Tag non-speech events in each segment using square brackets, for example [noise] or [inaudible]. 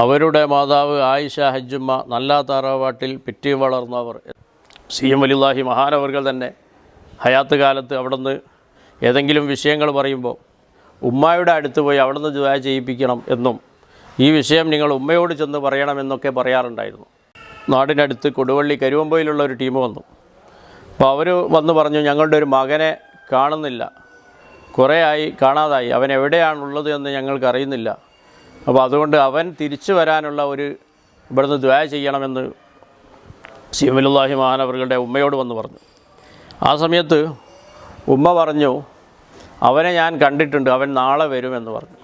അവരുടെ മാതാവ് ആയിഷ ഹജ്ജുമ്മ നല്ല താറാവാട്ടിൽ പിറ്റി വളർന്നവർ. സി എം വലില്ലാഹി മഹാനവർകൾ തന്നെ ഹയാത്ത് കാലത്ത് അവിടുന്ന് ഏതെങ്കിലും വിഷയങ്ങൾ പറയുമ്പോൾ ഉമ്മായുടെ അടുത്ത് പോയി അവിടുന്ന് ദുആ ചെയ്യിപ്പിക്കണം എന്നും ഈ വിഷയം നിങ്ങൾ ഉമ്മയോട് ചെന്ന് പറയണമെന്നൊക്കെ പറയാറുണ്ടായിരുന്നു. നാടിനടുത്ത് കൊടുവള്ളി കരുവമ്പയിലുള്ള ഒരു ടീം വന്നു. അപ്പോൾ അവർ വന്ന് പറഞ്ഞു ഞങ്ങളുടെ ഒരു മകനെ കാണുന്നില്ല. കുറേ ആയി കാണാതായി. അവൻ എവിടെയാണുള്ളത് എന്ന് ഞങ്ങൾക്ക് അറിയുന്നില്ല. അപ്പോൾ അതുകൊണ്ട് അവൻ തിരിച്ചു വരാനുള്ള ഒരു ഇവിടുന്ന് ദ്വായ ചെയ്യണമെന്ന് സിമലുല്ലാഹി മഹാനവറുകളുടെ ഉമ്മയോട് വന്ന് പറഞ്ഞു. ആ സമയത്ത് ഉമ്മ പറഞ്ഞു അവനെ ഞാൻ കണ്ടിട്ടുണ്ട് അവൻ നാളെ വരുമെന്ന് പറഞ്ഞു.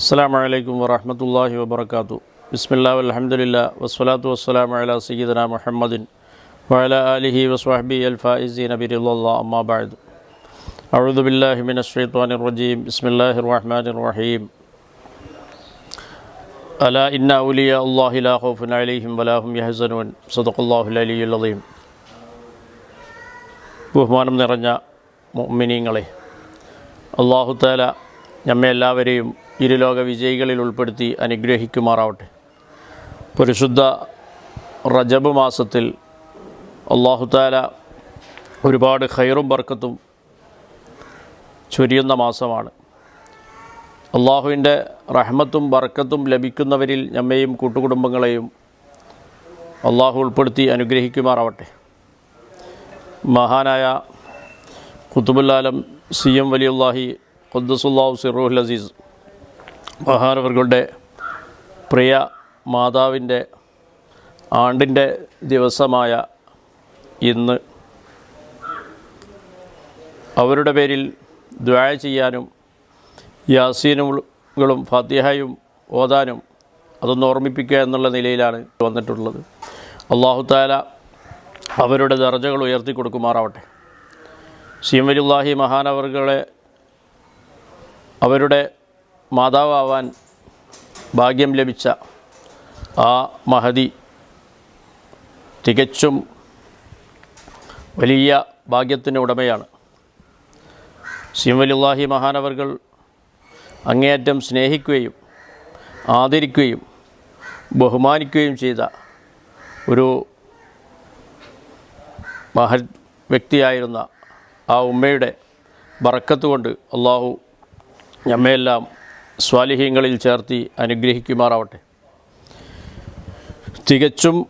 അസ്സാം വലൈക്കും വറഹമത്തല്ലാഹി വാബർക്കാത്തു ബിസ്മില്ലാ അലഹമുല്ല വസ്സലാത്തു വസ്സലാം അല സയ്യിദന മുഹമ്മദിൻ വഅല ആലിഹി വസ്വഹബി അൽ ഫായിസീൻ ബിറുല്ലാ അമ്മാ ബഅദ് أعوذ بالله من الشيطان الرجيم بسم الله الرحمن الرحيم ألا إن أولياء الله لا خوف عليهم ولا هم يحزنون صدق الله العلي العظيم ബഹുമാനം നിറഞ്ഞ മുഅ്മിനീങ്ങളെ അള്ളാഹു താല നമ്മെ എല്ലാവരെയും ഇരുലോക വിജയികളിൽ ഉൾപ്പെടുത്തി അനുഗ്രഹിക്കുമാറാവട്ടെ പരിശുദ്ധ റജബ് മാസത്തിൽ അള്ളാഹു താല ഒരുപാട് ഖൈറും ബർക്കത്തും ചൊരിയുന്ന മാസമാണ്. അള്ളാഹുവിന്റെ റഹ്മത്തും ബർക്കത്തും ലഭിക്കുന്നവരിൽ നമ്മെയും കൂട്ടുകുടുംബങ്ങളെയും അള്ളാഹു ഉൾപ്പെടുത്തി അനുഗ്രഹിക്കുമാറാവട്ടെ. മഹാനായ കുത്തുബുല്ലാലം സി എം വലിയുല്ലാഹി ഖുദ്ദസുല്ലാഹു സിറുൽ അസീസ് മഹാനവറുകളുടെ പ്രിയ മാതാവിന്റെ ആണ്ടിന്റെ ദിവസമായ ഇന്ന് അവരുടെ പേരിൽ ദ്വായ ചെയ്യാനും യാസീനുകളും ഫാത്തിഹയും ഓതാനും അതൊന്ന് ഓർമ്മിപ്പിക്കുക എന്നുള്ള നിലയിലാണ് വന്നിട്ടുള്ളത്. അള്ളാഹു താല അവരുടെ ദർജകൾ ഉയർത്തി കൊടുക്കുമാറാവട്ടെ. സീമലുല്ലാഹി മഹാനവറുകളെ അവരുടെ മാതാവാൻ ഭാഗ്യം ലഭിച്ച ആ മഹതി തികച്ചും വലിയ ഭാഗ്യത്തിന് ഉടമയാണ്. സിംവലുല്ലാഹി മഹാനവർകൾ അങ്ങേയറ്റം സ്നേഹിക്കുകയും ആദരിക്കുകയും ബഹുമാനിക്കുകയും ചെയ്ത ഒരു മഹത് വ്യക്തിയായിരുന്ന ആ ഉമ്മയുടെ ബറക്കത്ത് കൊണ്ട് അള്ളാഹു നമ്മയെല്ലാം സ്വാലിഹ്യങ്ങളിൽ ചേർത്തി അനുഗ്രഹിക്കുമാറാവട്ടെ. തികച്ചും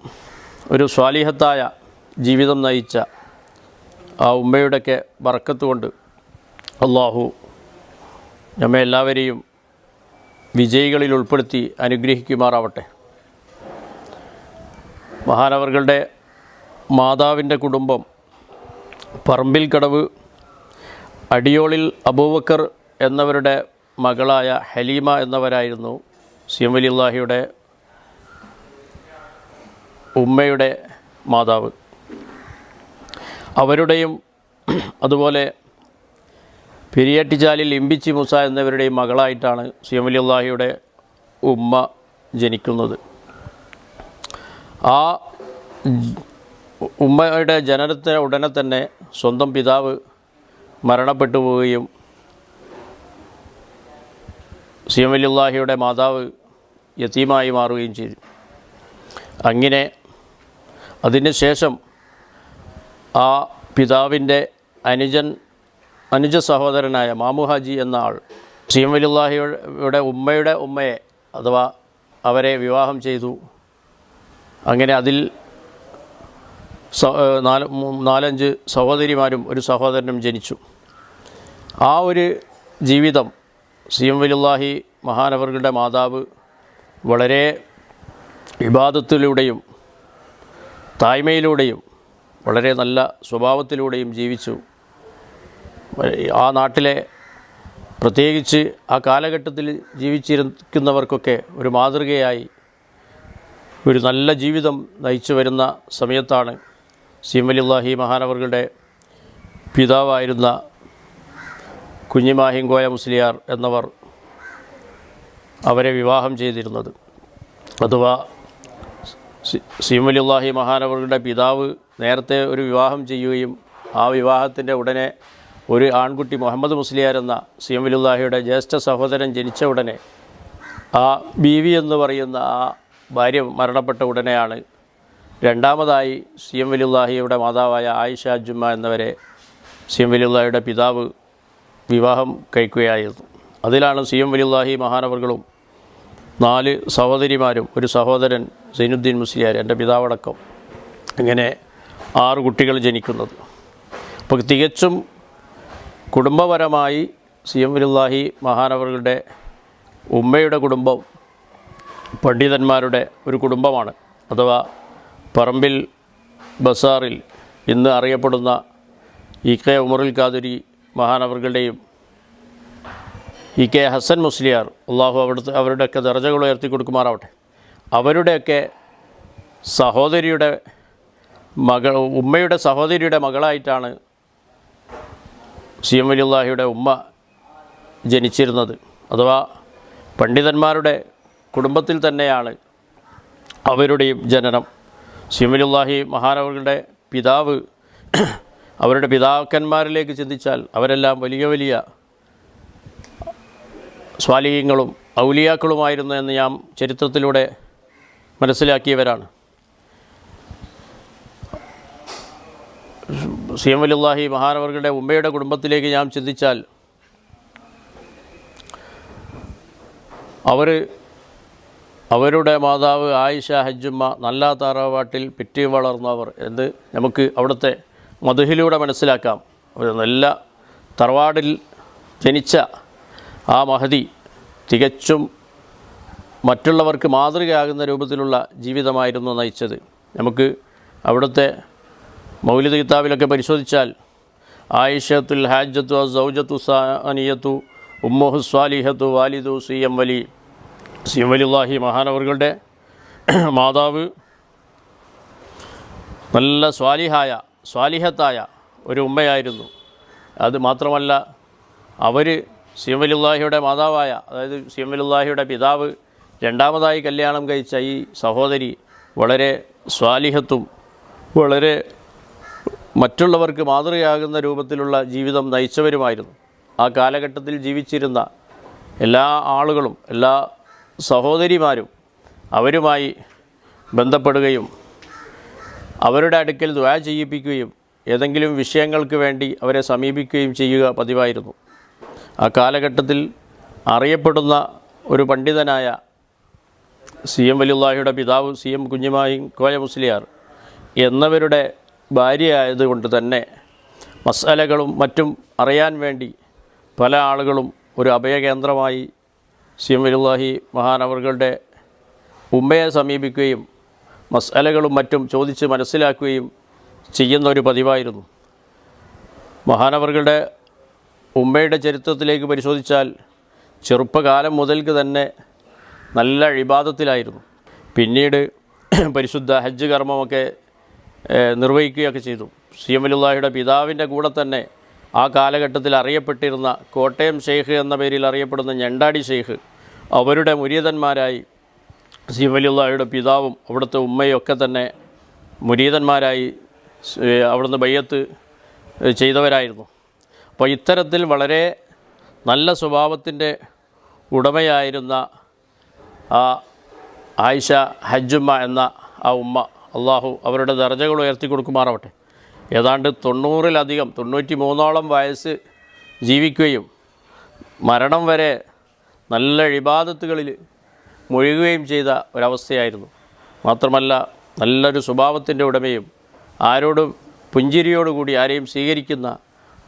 ഒരു സ്വാലിഹത്തായ ജീവിതം നയിച്ച ആ ഉമ്മയുടെയൊക്കെ വറക്കത്ത് കൊണ്ട് അള്ളാഹു നമ്മെ എല്ലാവരെയും വിജയികളിൽ ഉൾപ്പെടുത്തി അനുഗ്രഹിക്കുമാറാവട്ടെ. മഹാനവറുകളുടെ മാതാവിന്റെ കുടുംബം പറമ്പിൽ കടവ് അടിയോളിൽ അബൂബക്കർ എന്നവരുടെ മകളായ ഹലീമ എന്നവരായിരുന്നു സിയം വലിയുല്ലാഹിയുടെ ഉമ്മയുടെ മാതാവ്. അവരുടെയും അതുപോലെ പെരിയാട്ടിച്ചാലിൽ ഇമ്പിച്ചി മുസ എന്നിവരുടെയും മകളായിട്ടാണ് സിയം വലിയുല്ലാഹിയുടെ ഉമ്മ ജനിക്കുന്നത്. ആ ഉമ്മയുടെ ജനനത്തിന് ഉടനെ തന്നെ സ്വന്തം പിതാവ് മരണപ്പെട്ടു പോവുകയും സിയം വലിയുല്ലാഹിയുടെ മാതാവ് യത്തീമായി മാറുകയും ചെയ്തു. അങ്ങനെ അതിന് ശേഷം ആ പിതാവിന്റെ അനുജൻ അനുജ സഹോദരനായ മാമു ഹാജി എന്ന ആൾ വലിയുല്ലാഹിയുടെ ഉമ്മയുടെ ഉമ്മയെ അഥവാ അവരെ വിവാഹം ചെയ്തു. അങ്ങനെ അതിൽ നാല് നാലഞ്ച് സഹോദരിമാരും ഒരു സഹോദരനും ജനിച്ചു. ആ ഒരു ജീവിതം സി എം വലിയുല്ലാഹി മഹാനവറുകളുടെ മാതാവ് വളരെ വിവാദത്തിലൂടെയും തായ്മയിലൂടെയും വളരെ നല്ല സ്വഭാവത്തിലൂടെയും ജീവിച്ചു. ആ നാട്ടിലെ പ്രത്യേകിച്ച് ആ കാലഘട്ടത്തിൽ ജീവിച്ചിരിക്കുന്നവർക്കൊക്കെ ഒരു മാതൃകയായി ഒരു നല്ല ജീവിതം നയിച്ചു വരുന്ന സമയത്താണ് സീമലില്ലാഹി മഹാനവറുകളുടെ പിതാവായിരുന്ന കുഞ്ഞിമാഹിങ്കോയ മുസ്ലിയാർ എന്നവർ അവരെ വിവാഹം ചെയ്തിരുന്നത്. അഥവാ സീമലില്ലാഹി മഹാനവറുകളുടെ പിതാവ് നേരത്തെ ഒരു വിവാഹം ചെയ്യുകയും ആ വിവാഹത്തിന്റെ ഉടനെ ഒരു ആൺകുട്ടി മുഹമ്മദ് മുസ്ലിയാർ എന്ന സി എം വലുല്ലാഹിയുടെ ജ്യേഷ്ഠ സഹോദരൻ ജനിച്ച ഉടനെ ആ ബീവി എന്ന് പറയുന്ന ആ ഭാര്യ മരണപ്പെട്ട ഉടനെയാണ് രണ്ടാമതായി സി എം വലിയുല്ലാഹിയുടെ മാതാവായ ആയിഷ ജുമ്മ എന്നവരെ സി എം വലിയുല്ലാഹിയുടെ പിതാവ് വിവാഹം കഴിക്കുകയായിരുന്നു. അതിലാണ് സി എം വലിയുല്ലാഹി മഹാനവറുകളും നാല് സഹോദരിമാരും ഒരു സഹോദരൻ സൈനുദ്ദീൻ മുസ്ലിയാർ എന്റെ പിതാവടക്കം ഇങ്ങനെ ആറ് കുട്ടികൾ ജനിക്കുന്നത്. അപ്പോൾ തികച്ചും കുടുംബപരമായി സി എം വലിയുല്ലാഹി മഹാനവറുകളുടെ ഉമ്മയുടെ കുടുംബം പണ്ഡിതന്മാരുടെ ഒരു കുടുംബമാണ്. അഥവാ പറമ്പിൽ ബസാറിൽ ഇന്ന് അറിയപ്പെടുന്ന ഇ കെ ഉമറുൽ ഖാദുരി മഹാനവറുകളുടെയും ഇ കെ ഹസൻ മുസ്ലിയാർ അള്ളാഹു അവിടുത്തെ അവരുടെയൊക്കെ ദർജകൾ ഉയർത്തി കൊടുക്കുമാറാവട്ടെ അവരുടെയൊക്കെ സഹോദരിയുടെ മകൾ ഉമ്മയുടെ സഹോദരിയുടെ മകളായിട്ടാണ് സി എം വലിയുള്ളാഹിയുടെ ഉമ്മ ജനിച്ചിരുന്നത്. അഥവാ പണ്ഡിതന്മാരുടെ കുടുംബത്തിൽ തന്നെയാണ് അവരുടെയും ജനനം. സി എം വലിയുള്ളാഹി മഹാനവരുടെ പിതാവ് [clears throat] അവരുടെ പിതാക്കന്മാരിലേക്ക് ചിന്തിച്ചാൽ അവരെല്ലാം വലിയ വലിയ സ്വാലിഹ്യങ്ങളും ഔലിയാക്കളുമായിരുന്നു എന്ന് ഞാൻ ചരിത്രത്തിലൂടെ മനസ്സിലാക്കിയവരാണ്. സി എം വലിയുല്ലാഹി മഹാനവറുടെ ഉമ്മയുടെ കുടുംബത്തിലേക്ക് ഞാൻ ചിന്തിച്ചാൽ അവർ അവരുടെ മാതാവ് ആയിഷ ഹജ്ജുമ്മ നല്ല താറാവാട്ടിൽ പിറ്റി വളർന്നവർ എന്ന് നമുക്ക് അവിടുത്തെ മധുഹിലൂടെ മനസ്സിലാക്കാം. ഒരു നല്ല തറവാടിൽ ജനിച്ച ആ മഹതി തികച്ചും മറ്റുള്ളവർക്ക് മാതൃകയാകുന്ന രൂപത്തിലുള്ള ജീവിതമായിരുന്നു നയിച്ചത്. നമുക്ക് അവിടുത്തെ മൗലിക കിതാബിലൊക്കെ പരിശോധിച്ചാൽ ആയിഷത്തുൽ ഹാജത്തു സൗജത്തു സാനിയത്തു ഉമ്മുഹു സ്വാലിഹത്തു വാലിദു C M Vali C M വലിള്ളാഹി മഹാനവറുകളുടെ മാതാവ് നല്ല സ്വാലിഹായ സ്വാലിഹത്തായ ഒരു ഉമ്മയായിരുന്നു. അത് മാത്രമല്ല അവർ സി എം വലിള്ളാഹിയുടെ മാതാവായ അതായത് സി എം വലിള്ളാഹിയുടെ പിതാവ് രണ്ടാമതായി കല്യാണം കഴിച്ച ഈ സഹോദരി വളരെ സ്വാലിഹത്തും വളരെ മറ്റുള്ളവർക്ക് മാതൃകയാകുന്ന രൂപത്തിലുള്ള ജീവിതം നയിച്ചവരുമായിരുന്നു. ആ കാലഘട്ടത്തിൽ ജീവിച്ചിരുന്ന എല്ലാ ആളുകളും എല്ലാ സഹോദരിമാരും അവരുമായി ബന്ധപ്പെടുകയും അവരുടെ അടുക്കൽ ദ്വാ ചെയ്യിപ്പിക്കുകയും ഏതെങ്കിലും വിഷയങ്ങൾക്ക് വേണ്ടി അവരെ സമീപിക്കുകയും ചെയ്യുക പതിവായിരുന്നു. ആ കാലഘട്ടത്തിൽ അറിയപ്പെടുന്ന ഒരു പണ്ഡിതനായ സി എം വലിയുള്ളാഹിയുടെ പിതാവ് സി എം കുഞ്ഞുമായി കോയ മുസ്ലിയാർ എന്നവരുടെ ഭാര്യയായതുകൊണ്ട് തന്നെ മസാലകളും മറ്റും അറിയാൻ വേണ്ടി പല ആളുകളും ഒരു അഭയകേന്ദ്രമായി സി എം വലിയുള്ളാഹി മഹാനവറുകളുടെ ഉമ്മയെ സമീപിക്കുകയും മസാലകളും മറ്റും ചോദിച്ച് മനസ്സിലാക്കുകയും ചെയ്യുന്ന ഒരു പതിവായിരുന്നു മഹാനവറുകളുടെ ഉമ്മയുടെ ചരിത്രത്തിലേക്ക് പരിശോധിച്ചാൽ ചെറുപ്പകാലം മുതൽക്ക് തന്നെ നല്ല ഇബാദത്തിലായിരുന്നു. പിന്നീട് പരിശുദ്ധ ഹജ്ജ് കർമ്മമൊക്കെ നിർവഹിക്കുകയൊക്കെ ചെയ്തു. സി എം അലുല്ലാഹിയുടെ പിതാവിന്റെ കൂടെ തന്നെ ആ കാലഘട്ടത്തിൽ അറിയപ്പെട്ടിരുന്ന കോട്ടയം ഷെയ്ഖ് എന്ന പേരിൽ അറിയപ്പെടുന്ന ഞണ്ടാടി ഷെയ്ഖ് അവരുടെ മുരീതന്മാരായി സി എം അലുല്ലാഹിയുടെ പിതാവും അവിടുത്തെ ഉമ്മയും ഒക്കെ തന്നെ മുരീതന്മാരായി അവിടുന്ന് ബയ്യത്ത് ചെയ്തവരായിരുന്നു. അപ്പോൾ ഇത്തരത്തിൽ വളരെ നല്ല സ്വഭാവത്തിന്റെ ഉടമയായിരുന്ന ആ ആയിഷ ഹജ്ജുമ്മ എന്ന ആ ഉമ്മ അള്ളാഹു അവരുടെ ദർജകൾ ഉയർത്തി കൊടുക്കുമാറാവട്ടെ. ഏതാണ്ട് തൊണ്ണൂറിലധികം തൊണ്ണൂറ്റി മൂന്നോളം വയസ്സ് ജീവിക്കുകയും മരണം വരെ നല്ല ഇബാദത്തുകളിൽ മുഴുകുകയും ചെയ്ത ഒരവസ്ഥയായിരുന്നു. മാത്രമല്ല നല്ലൊരു സ്വഭാവത്തിന്റെ ഉടമയും ആരോടും പുഞ്ചിരിയോടുകൂടി ആരെയും സ്വീകരിക്കുന്ന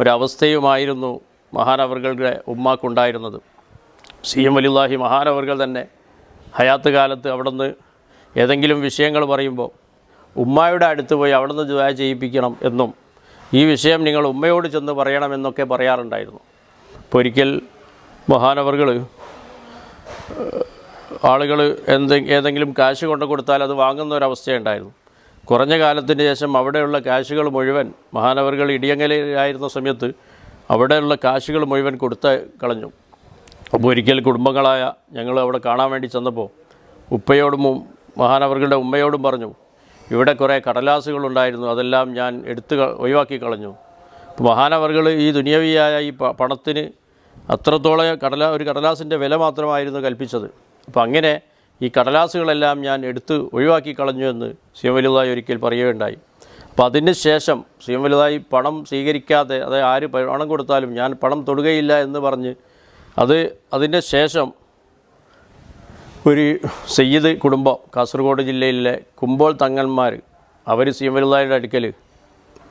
ഒരവസ്ഥയുമായിരുന്നു മഹാനവറുകളുടെ ഉമ്മാക്കുണ്ടായിരുന്നത്. സി എം വലില്ലാഹി മഹാനവറുകൾ തന്നെ ഹയാത്ത് കാലത്ത് അവിടുന്ന് ഏതെങ്കിലും വിഷയങ്ങൾ പറയുമ്പോൾ ഉമ്മായുടെ അടുത്ത് പോയി അവിടുന്ന് ദുആ ചെയ്യിപ്പിക്കണം എന്നും ഈ വിഷയം നിങ്ങൾ ഉമ്മയോട് ചെന്ന് പറയണമെന്നൊക്കെ പറയാറുണ്ടായിരുന്നു. അപ്പോൾ ഒരിക്കൽ മഹാനവറുകൾ ആളുകൾ എന്തെ ഏതെങ്കിലും കാശ് കൊണ്ട് കൊടുത്താൽ അത് വാങ്ങുന്ന ഒരവസ്ഥയുണ്ടായിരുന്നു കുറഞ്ഞ കാലത്തിന് ശേഷം അവിടെയുള്ള കാശുകൾ മുഴുവൻ മഹാനവറുകൾ ഇടിയങ്ങലയിലായിരുന്ന സമയത്ത് അവിടെയുള്ള കാശുകൾ മുഴുവൻ കൊടുത്ത് കളഞ്ഞു. അപ്പോൾ ഒരിക്കൽ കുടുംബങ്ങളായ ഞങ്ങൾ അവിടെ കാണാൻ വേണ്ടി ചെന്നപ്പോൾ ഉപ്പയോടും മഹാനവറുകളുടെ ഉമ്മയോടും പറഞ്ഞു ഇവിടെ കുറേ കടലാസുകളുണ്ടായിരുന്നു അതെല്ലാം ഞാൻ എടുത്ത് ഒഴിവാക്കി കളഞ്ഞു. മഹാനവർകൾ ഈ ദുനിയവിയായ ഈ പണത്തിന് അത്രത്തോളം കടല ഒരു കടലാസിന്റെ വില മാത്രമായിരുന്നു കൽപ്പിച്ചത്. അപ്പോൾ അങ്ങനെ ഈ കടലാസുകളെല്ലാം ഞാൻ എടുത്ത് ഒഴിവാക്കി കളഞ്ഞു എന്ന് ശിവവലുതായി ഒരിക്കൽ പറയുകയുണ്ടായി. അപ്പോൾ അതിന് ശേഷം ശിവവലുതായി പണം സ്വീകരിക്കാതെ അതായത് ആര് പണം കൊടുത്താലും ഞാൻ പണം തൊടുകയില്ല എന്ന് പറഞ്ഞ് അത് അതിന്റെ ശേഷം ഒരു സയ്യിദ് കുടുംബം കാസർഗോഡ് ജില്ലയിലെ കുമ്പോൾ തങ്ങന്മാർ അവർ സി എം വലുതായുടെ അടുക്കൽ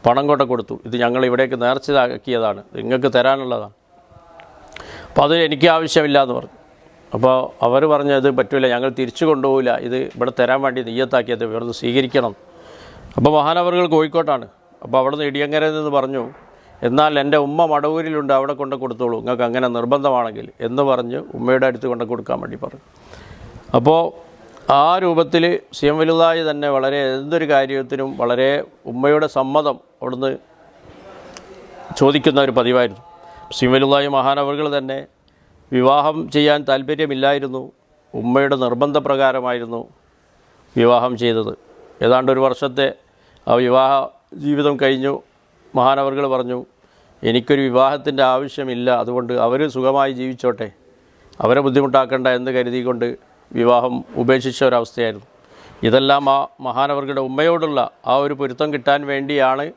പണം കൊണ്ട കൊടുത്തു. ഇത് ഞങ്ങൾ ഇവിടേക്ക് നേർച്ചയാക്കിയതാണ്. നിങ്ങൾക്ക് തരാനുള്ളതാണ്. അപ്പോൾ അത് എനിക്ക് ആവശ്യമില്ല എന്ന് പറഞ്ഞു. അപ്പോൾ അവർ പറഞ്ഞു ഇത് പറ്റില്ല ഞങ്ങൾ തിരിച്ചു കൊണ്ടുപോകില്ല ഇത് ഇവിടെ തരാൻ വേണ്ടി നെയ്യത്താക്കിയത് ഇവിടുന്ന് സ്വീകരിക്കണം. അപ്പോൾ മഹാനവറുകൾ കോഴിക്കോട്ടാണ്. അപ്പോൾ അവിടെ നിന്ന് ഇടിയങ്ങരയിൽ നിന്ന് പറഞ്ഞു എന്നാൽ എന്റെ ഉമ്മ മടവൂരിലുണ്ട് അവിടെ കൊണ്ട് കൊടുത്തോളൂ. നിങ്ങൾക്ക് അങ്ങനെ നിർബന്ധമാണെങ്കിൽ എന്ന് പറഞ്ഞ് ഉമ്മയുടെ അടുത്ത് കൊണ്ട് കൊടുക്കാൻ വേണ്ടി പറഞ്ഞു. അപ്പോൾ ആ രൂപത്തിൽ സി എം വലുതായി തന്നെ വളരെ എന്തൊരു കാര്യത്തിനും വളരെ ഉമ്മയുടെ സമ്മതം അവിടുന്ന് ചോദിക്കുന്ന ഒരു പതിവായിരുന്നു. സി എം വലുതായി മഹാനവറുകൾ തന്നെ വിവാഹം ചെയ്യാൻ താല്പര്യമില്ലായിരുന്നു. ഉമ്മയുടെ നിർബന്ധപ്രകാരമായിരുന്നു വിവാഹം ചെയ്തത്. ഏതാണ്ട് ഒരു വർഷത്തെ ആ വിവാഹ ജീവിതം കഴിഞ്ഞു. മഹാനവറുകൾ പറഞ്ഞു എനിക്കൊരു വിവാഹത്തിന്റെ ആവശ്യമില്ല. അതുകൊണ്ട് അവർ സുഖമായി ജീവിച്ചോട്ടെ. അവരെ ബുദ്ധിമുട്ടാക്കണ്ട എന്ന് കരുതിക്കൊണ്ട് വിവാഹം ഉപേക്ഷിച്ച ഒരവസ്ഥയായിരുന്നു. ഇതെല്ലാം ആ മഹാനവർഗയുടെ ഉമ്മയോടുള്ള ആ ഒരു പൊരുത്തം കിട്ടാൻ വേണ്ടിയാണ്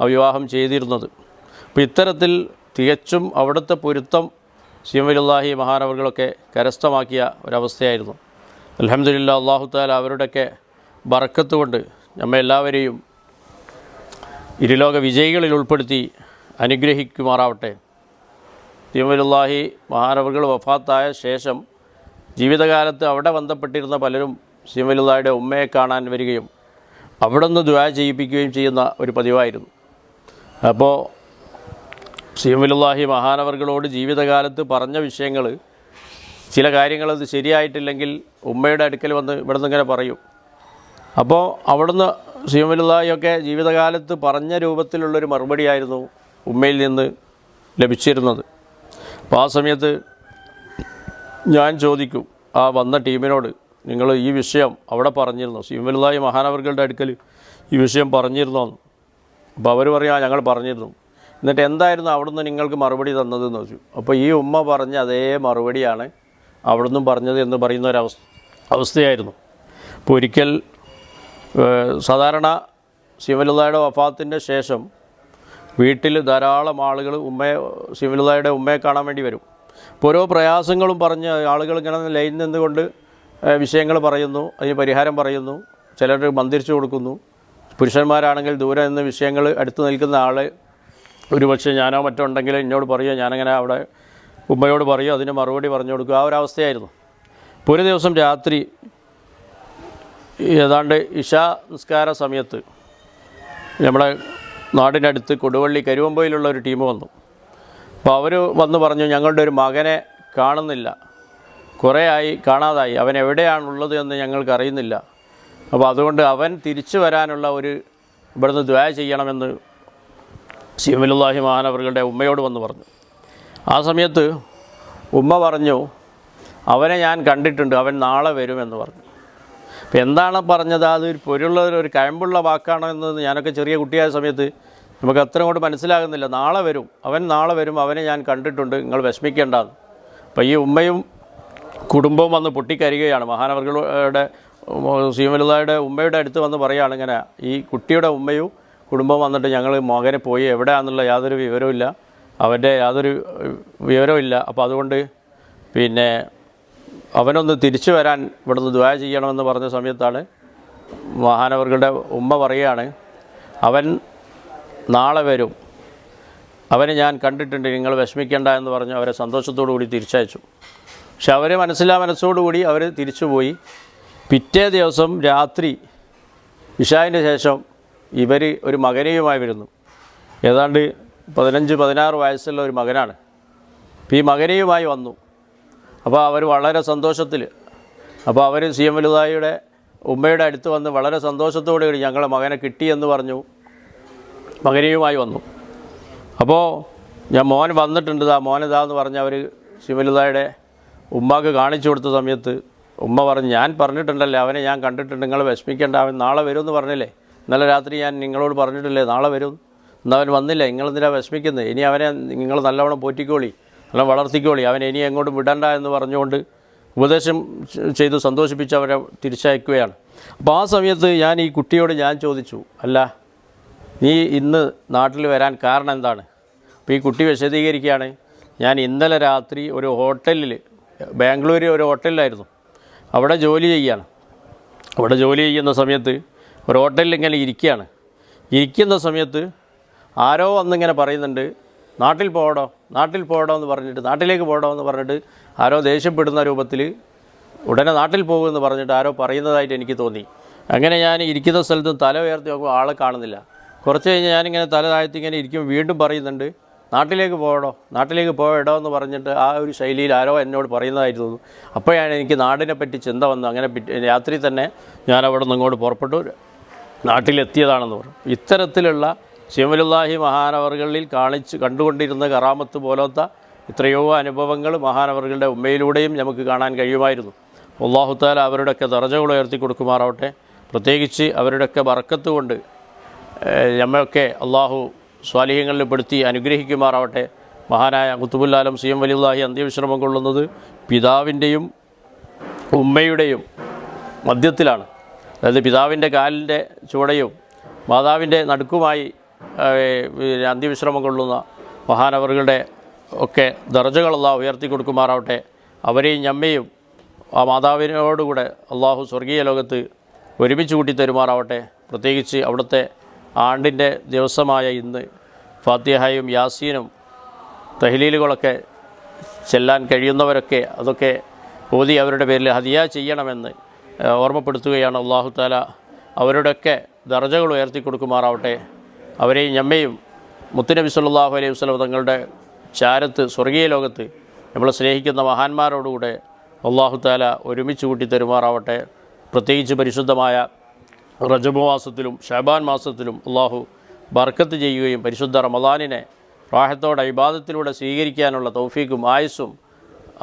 ആ വിവാഹം ചെയ്തിരുന്നത്. അപ്പോൾ ഇത്തരത്തിൽ തികച്ചും അവിടുത്തെ പൊരുത്തം ശിവലില്ലാഹി മഹാനവറുകളൊക്കെ കരസ്ഥമാക്കിയ ഒരവസ്ഥയായിരുന്നു. അലഹമില്ല അള്ളാഹു താല അവരുടെയൊക്കെ ബറക്കത്ത് കൊണ്ട് നമ്മെ എല്ലാവരെയും ഇരുലോക വിജയികളിൽ ഉൾപ്പെടുത്തി അനുഗ്രഹിക്കുമാറാവട്ടെ. തിരുമലുല്ലാഹി മഹാനവറുകൾ വഫാത്തായ ശേഷം ജീവിതകാലത്ത് അവിടെ ബന്ധപ്പെട്ടിരുന്ന പലരും സിമലുല്ലായുടെ ഉമ്മയെ കാണാൻ വരികയും അവിടെ നിന്ന് ദ്വാ ചെയ്യിപ്പിക്കുകയും ചെയ്യുന്ന ഒരു പതിവായിരുന്നു. അപ്പോൾ സിമലുല്ലാഹി മഹാനവറുകളോട് ജീവിതകാലത്ത് പറഞ്ഞ വിഷയങ്ങൾ ചില കാര്യങ്ങളത് ശരിയായിട്ടില്ലെങ്കിൽ ഉമ്മയുടെ അടുക്കൽ വന്ന് ഇവിടെ നിന്നിങ്ങനെ പറയും. അപ്പോൾ അവിടുന്ന് സിമലുല്ലാഹിയൊക്കെ ജീവിതകാലത്ത് പറഞ്ഞ രൂപത്തിലുള്ളൊരു മറുപടിയായിരുന്നു ഉമ്മയിൽ നിന്ന് ലഭിച്ചിരുന്നത്. അപ്പോൾ ആ സമയത്ത് ഞാൻ ചോദിക്കും ആ വന്ന ടീമിനോട് നിങ്ങൾ ഈ വിഷയം അവിടെ പറഞ്ഞിരുന്നോ? സിമലുല്ലാഹി മഹാനവർഗളുടെ അടുക്കൽ ഈ വിഷയം പറഞ്ഞിരുന്നോ അപ്പോൾ അവർ പറയാം ഞങ്ങൾ പറഞ്ഞിരുന്നു. എന്നിട്ട് എന്തായിരുന്നു അവിടുന്ന് നിങ്ങൾക്ക് മറുപടി തന്നതെന്ന് വെച്ചു അപ്പോൾ ഈ ഉമ്മ പറഞ്ഞ അതേ മറുപടിയാണ് അവിടുന്ന് പറഞ്ഞത് എന്ന് പറയുന്ന ഒരു അവസ്ഥ അവസ്ഥയായിരുന്നു. അപ്പോൾ ഒരിക്കൽ സാധാരണ ശിവലുദായുടെ വഫാത്തിന്റെ ശേഷം വീട്ടിൽ ധാരാളം ആളുകൾ ഉമ്മയെ ശിവലുദായുടെ ഉമ്മയെ കാണാൻ വേണ്ടി വരും. ഓരോ പ്രയാസങ്ങളും പറഞ്ഞ് ആളുകൾ ഇങ്ങനെ ലൈൻ നിന്നുകൊണ്ട് വിഷയങ്ങൾ പറയുന്നു അതിന് പരിഹാരം പറയുന്നു ചിലർ മന്ദിരിച്ചു കൊടുക്കുന്നു. പുരുഷന്മാരാണെങ്കിൽ ദൂരെ നിന്ന് വിഷയങ്ങൾ അടുത്ത് നിൽക്കുന്ന ആൾ ഒരുപക്ഷെ ഞാനോ മറ്റോ ഉണ്ടെങ്കിൽ എന്നോട് പറയുക ഞാനങ്ങനെ അവിടെ ഉമ്മയോട് പറയുക അതിന് മറുപടി പറഞ്ഞു കൊടുക്കുക ആ ഒരു അവസ്ഥയായിരുന്നു. ഇപ്പോൾ ഒരു ദിവസം രാത്രി ഏതാണ്ട് ഇഷാ നിസ്കാര സമയത്ത് നമ്മുടെ നാടിനടുത്ത് കൊടുവള്ളി കരുവമ്പയിലുള്ള ഒരു ടീം വന്നു. അപ്പോൾ അവർ വന്ന് പറഞ്ഞു ഞങ്ങളുടെ ഒരു മകനെ കാണുന്നില്ല. കുറേ ആയി കാണാതായി. അവൻ എവിടെയാണുള്ളത് എന്ന് ഞങ്ങൾക്കറിയുന്നില്ല അപ്പോൾ അതുകൊണ്ട് അവൻ തിരിച്ചു വരാനുള്ള ഒരു ഇവിടുന്ന് ദ്വാ ചെയ്യണമെന്ന് ശിവലുല്ലാഹി മഹാനവറുകളുടെ ഉമ്മയോട് വന്ന് പറഞ്ഞു. ആ സമയത്ത് ഉമ്മ പറഞ്ഞു അവനെ ഞാൻ കണ്ടിട്ടുണ്ട്. അവൻ നാളെ വരുമെന്ന് പറഞ്ഞു. അപ്പോൾ എന്താണ് പറഞ്ഞത്? അത് പൊരുള്ള ഒരു കയമ്പുള്ള വാക്കാണോ എന്ന് ഞാനൊക്കെ ചെറിയ കുട്ടിയായ സമയത്ത് നമുക്ക് അത്ര കൊണ്ട് മനസ്സിലാകുന്നില്ല. നാളെ വരും. അവൻ നാളെ വരും. അവനെ ഞാൻ കണ്ടിട്ടുണ്ട്. നിങ്ങൾ വിഷമിക്കേണ്ടെന്ന്. അപ്പോൾ ഈ ഉമ്മയും കുടുംബവും വന്ന് പൊട്ടിക്കരികയാണ്. മഹാനവർകളുടെ സീമലുദായുടെ ഉമ്മയുടെ അടുത്ത് വന്ന് പറയുകയാണ് ഇങ്ങനെ ഈ കുട്ടിയുടെ ഉമ്മയും കുടുംബം വന്നിട്ട് ഞങ്ങൾ മകനെ പോയി എവിടെയാണെന്നുള്ള യാതൊരു വിവരവുമില്ല അവന്റെ യാതൊരു വിവരവുമില്ല അപ്പോൾ അതുകൊണ്ട് പിന്നെ അവനൊന്ന് തിരിച്ചു വരാൻ ഇവിടുന്ന് ദ്വാ ചെയ്യണമെന്ന് പറഞ്ഞ സമയത്താണ് മഹാനവർകളുടെ ഉമ്മ പറയുകയാണ്. അവൻ നാളെ വരും. അവനെ ഞാൻ കണ്ടിട്ടുണ്ട്. നിങ്ങൾ വിഷമിക്കേണ്ട എന്ന് പറഞ്ഞ് അവരെ സന്തോഷത്തോടു കൂടി തിരിച്ചയച്ചു. പക്ഷെ അവർ മനസ്സിലാ മനസ്സോടുകൂടി അവർ തിരിച്ചുപോയി. പിറ്റേ ദിവസം രാത്രി ഇഷാവിന് ശേഷം ഇവർ ഒരു മകനെയുമായി വരുന്നു. ഏതാണ്ട് പതിനഞ്ച് പതിനാറ് വയസ്സുള്ള ഒരു മകനാണ്. അപ്പോൾ ഈ മകനെയുമായി വന്നു. അപ്പോൾ അവർ വളരെ സന്തോഷത്തിൽ അപ്പോൾ അവർ സി എം വലുതായിയുടെ ഉമ്മയുടെ അടുത്ത് വന്ന് വളരെ സന്തോഷത്തോടെ ഞങ്ങളെ മകനെ കിട്ടിയെന്ന് പറഞ്ഞു. മകനെയുമായി വന്നു. അപ്പോൾ ഞാൻ മോൻ വന്നിട്ടുണ്ട്. ആ മോനിതാന്ന് പറഞ്ഞ് അവർ ശിവലിതായുടെ ഉമ്മാക്ക് കാണിച്ചു കൊടുത്ത സമയത്ത് ഉമ്മ പറഞ്ഞു ഞാൻ പറഞ്ഞിട്ടുണ്ടല്ലേ അവനെ ഞാൻ കണ്ടിട്ടുണ്ട്. നിങ്ങൾ വിഷമിക്കേണ്ട അവൻ നാളെ വരുമെന്ന് പറഞ്ഞില്ലേ? ഇന്നലെ രാത്രി ഞാൻ നിങ്ങളോട് പറഞ്ഞിട്ടില്ലേ നാളെ വരും? എന്നാൽ അവൻ വന്നില്ല? നിങ്ങളെന്തിനാ വിഷമിക്കുന്നത് ഇനി അവനെ നിങ്ങൾ നല്ലവണ്ണം പോറ്റിക്കോളി നല്ല വളർത്തിക്കോളി. അവനെ ഇനി എങ്ങോട്ടും വിടണ്ട എന്ന് പറഞ്ഞുകൊണ്ട് ഉപദേശം ചെയ്ത് സന്തോഷിപ്പിച്ച് അവരെ തിരിച്ചയക്കുകയാണ്. അപ്പോൾ ആ സമയത്ത് ഞാൻ ഈ കുട്ടിയോട് ഞാൻ ചോദിച്ചു അല്ല നീ ഇന്ന് നാട്ടിൽ വരാൻ കാരണം എന്താണ്? അപ്പോൾ ഈ കുട്ടി വിശദീകരിക്കുകയാണ്. ഞാൻ ഇന്നലെ രാത്രി ഒരു ഹോട്ടലിൽ ബാംഗ്ലൂരിൽ ഒരു ഹോട്ടലിലായിരുന്നു. അവിടെ ജോലി ചെയ്യുകയാണ് അവിടെ ജോലി ചെയ്യുന്ന സമയത്ത് ഒരു ഹോട്ടലിൽ ഇങ്ങനെ ഇരിക്കുകയാണ്. ഇരിക്കുന്ന സമയത്ത് ആരോ വന്നിങ്ങനെ പറയുന്നുണ്ട് നാട്ടിൽ പോകടോ നാട്ടിൽ പോകടോ എന്ന് പറഞ്ഞിട്ട് നാട്ടിലേക്ക് പോകടോ എന്ന് പറഞ്ഞിട്ട് ആരോ ദേഷ്യപ്പെടുന്ന രൂപത്തിൽ ഉടനെ നാട്ടിൽ പോകുമെന്ന് പറഞ്ഞിട്ട് ആരോ പറയുന്നതായിട്ട് എനിക്ക് തോന്നി. അങ്ങനെ ഞാൻ ഇരിക്കുന്ന സ്ഥലത്ത് തല ഉയർത്തി നോക്കുമ്പോൾ ആളെ കാണുന്നില്ല. കുറച്ച് കഴിഞ്ഞ് ഞാനിങ്ങനെ തല താഴ്ത്തി ഇങ്ങനെ ഇരിക്കും വീണ്ടും പറയുന്നുണ്ട് നാട്ടിലേക്ക് പോകണോ? നാട്ടിലേക്ക് പോകടോ എന്ന് പറഞ്ഞിട്ട് ആ ഒരു ശൈലിയിൽ ആരോ എന്നോട് പറയുന്നതായിരുന്നു അപ്പോഴാണ് എനിക്ക് നാടിനെ പറ്റി ചിന്ത വന്നു. അങ്ങനെ രാത്രി തന്നെ ഞാൻ അവിടെ നിന്ന് ഇങ്ങോട്ട് പുറപ്പെട്ടു. നാട്ടിലെത്തിയതാണെന്ന് പറഞ്ഞു. ഇത്തരത്തിലുള്ള ശിവലുല്ലാഹി മഹാനവറുകളിൽ കാണിച്ച് കണ്ടുകൊണ്ടിരുന്ന കറാമത്ത് പോലത്തെ എത്രയോ അനുഭവങ്ങൾ മഹാനവറുകളുടെ ഉമ്മയിലൂടെയും നമുക്ക് കാണാൻ കഴിയുമായിരുന്നു. അള്ളാഹുത്താല അവരുടെയൊക്കെ ദർജകൾ ഉയർത്തി കൊടുക്കുമാറാവട്ടെ പ്രത്യേകിച്ച് അവരുടെയൊക്കെ വറക്കത്ത് കൊണ്ട് നമ്മയൊക്കെ അള്ളാഹു സ്വാലിഹ്യങ്ങളിൽ പെടുത്തി അനുഗ്രഹിക്കുമാറാവട്ടെ. മഹാനായ കുത്തുബുല്ലാലം സി എം വലിയുല്ലാഹി അന്ത്യവിശ്രമം കൊള്ളുന്നത് പിതാവിന്റെയും ഉമ്മയുടെയും മധ്യത്തിലാണ്. അതായത് പിതാവിന്റെ കാലിന്റെ ചുവടയും മാതാവിന്റെ നടുക്കുമായി അന്ത്യവിശ്രമം കൊള്ളുന്ന മഹാനവറുകളുടെ ഒക്കെ ദർജകളല്ല ഉയർത്തി കൊടുക്കുമാറാവട്ടെ അവരെയും ഞമ്മയും ആ മാതാവിനോടുകൂടെ അള്ളാഹു സ്വർഗീയ ലോകത്ത് ഒരുമിച്ച് കൂട്ടി തരുമാറാവട്ടെ പ്രത്യേകിച്ച് അവിടുത്തെ ആണ്ടിന്റെ ദിവസമായ ഇന്ന് ഫാത്തിഹായും യാസീനും തഹ്ലീലുകളൊക്കെ ചെല്ലാൻ കഴിയുന്നവരൊക്കെ അതൊക്കെ ഓതി അവരുടെ പേരിൽ ഹദിയ ചെയ്യണമെന്ന് ഓർമ്മപ്പെടുത്തുകയാണ് അള്ളാഹു താല അവരുടെയൊക്കെ ദർജകൾ ഉയർത്തി കൊടുക്കുമാറാവട്ടെ. അവരെയും ഞമ്മയും മുത്തുനബി സല്ലല്ലാഹു അലൈഹി വസ്ലം തങ്ങളുടെ ചാരത്ത് സ്വർഗീയ ലോകത്ത് നമ്മൾ സ്നേഹിക്കുന്ന മഹാന്മാരോടുകൂടെ അള്ളാഹു താല ഒരുമിച്ച് കൂട്ടി തരുമാറാവട്ടെ പ്രത്യേകിച്ച് പരിശുദ്ധമായ റജബ് മാസത്തിലും ഷാബാൻ മാസത്തിലും അള്ളാഹു ബർക്കത്ത് ചെയ്യുകയും പരിശുദ്ധ റമദാനിനെ റാഹത്തോടെ ഇബാദത്തിലൂടെ സ്വീകരിക്കാനുള്ള തൗഫീക്കും ആയുസ്സും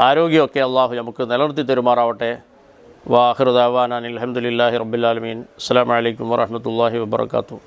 ആരോഗ്യമൊക്കെ അള്ളാഹു നമുക്ക് നിലനിർത്തി തരുമാറാവട്ടെ. വാഹിറുദാവാൻ അലഹമുല്ലാഹി റബ്ബുലാലമീൻ അസ്സാം വലൈക്കും വാഹമത്തല്ലാഹി വാബർക്കാത്തു